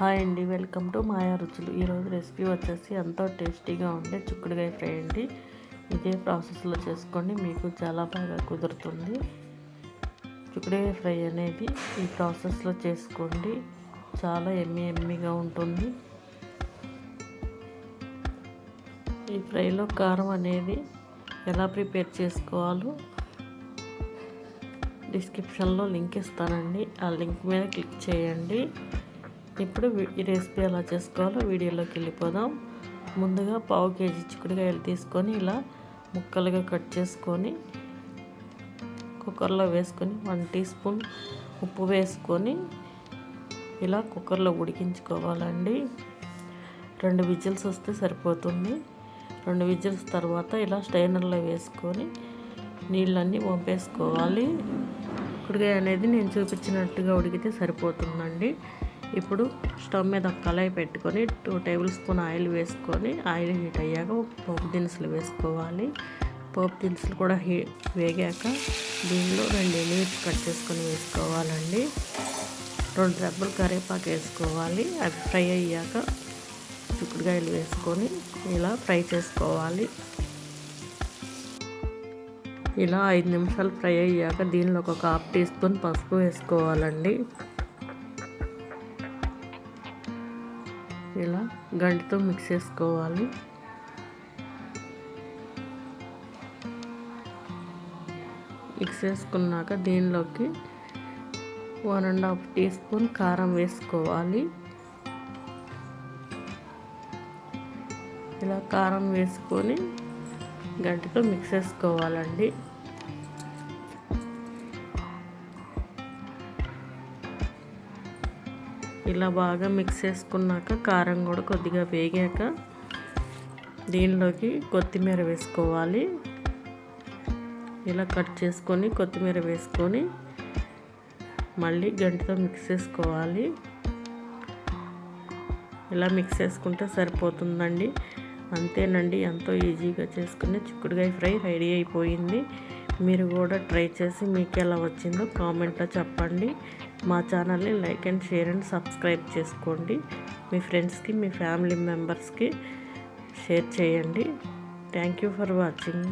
Hi అండి welcome to మాయా రుచులు. ఈరోజు రెసిపీ వచ్చేసి ఎంతో టేస్టీగా ఉండే చిక్కుడుకాయ ఫ్రై అండి. ఇదే ప్రాసెస్లో చేసుకోండి మీకు చాలా బాగా కుదురుతుంది. చిక్కుడుకాయ ఫ్రై అనేది ఈ ప్రాసెస్లో చేసుకోండి. చాలా ఎమ్మి ఎమ్మిగా ఉంటుంది. ఈ ఫ్రైలో కారం అనేది ఎలా ప్రిపేర్ చేసుకోవాలో డిస్క్రిప్షన్లో లింక్ ఇస్తానండి. ఆ లింక్ మీద క్లిక్ చేయండి. ఇప్పుడు ఈ రెసిపీ ఎలా చేసుకోవాలో వీడియోలోకి వెళ్ళిపోదాం. ముందుగా పావు కేజీ చిక్కుడుకాయలు తీసుకొని ఇలా ముక్కలుగా కట్ చేసుకొని కుక్కర్లో వేసుకొని వన్ టీ స్పూన్ ఉప్పు వేసుకొని ఇలా కుక్కర్లో ఉడికించుకోవాలండి. రెండు విజిల్స్ వస్తే సరిపోతుంది. రెండు విజిల్స్ తర్వాత ఇలా స్టైనర్లో వేసుకొని నీళ్ళన్నీ వంపేసుకోవాలి. చిక్కుడుకాయ అనేది నేను చూపించినట్టుగా ఉడికితే సరిపోతుందండి. ఇప్పుడు స్టవ్ మీద ఒక కళాయి పెట్టుకొని టూ టేబుల్ స్పూన్ ఆయిల్ వేసుకొని ఆయిల్ హీట్ అయ్యాక పోపు దినుసులు వేసుకోవాలి. పోపు దినుసులు కూడా హీ వేగాక దీనిలో రెండు ఎనిమిది కట్ చేసుకొని వేసుకోవాలండి. రెండు రెబ్బలు కరివేపాకు వేసుకోవాలి. అవి ఫ్రై అయ్యాక చిక్కుడుకాయలు వేసుకొని ఇలా ఫ్రై చేసుకోవాలి. ఇలా ఐదు నిమిషాలు ఫ్రై అయ్యాక దీనిలో ఒక హాఫ్ టీ స్పూన్ పసుపు వేసుకోవాలండి. ఇలా గంటతో మిక్స్ చేసుకోవాలి. మిక్స్ చేసుకున్నాక దీనిలోకి one and half teaspoon కారం వేసుకోవాలి. ఇలా కారం వేసుకొని గంటతో మిక్స్ చేసుకోవాలండి. ఇలా బాగా మిక్స్ చేసుకున్నాక కారం కూడా కొద్దిగా వేగాక దీనిలోకి కొత్తిమీర వేసుకోవాలి. ఇలా కట్ చేసుకొని కొత్తిమీర వేసుకొని మళ్ళీ గంటతో మిక్స్ చేసుకోవాలి. ఇలా మిక్స్ చేసుకుంటే సరిపోతుందండి. అంతేనండి ఎంతో ఈజీగా చేసుకునే చిక్కుడుకాయ ఫ్రై రెడీ అయిపోయింది. మీరు కూడా ట్రై చేసి మీకు ఎలా వచ్చిందో కామెంట్లో చెప్పండి. మా ఛానల్ని like and share and subscribe చేసుకోండి. మీ ఫ్రెండ్స్కి మీ ఫ్యామిలీ మెంబర్స్కి షేర్ చేయండి. Thank you for watching.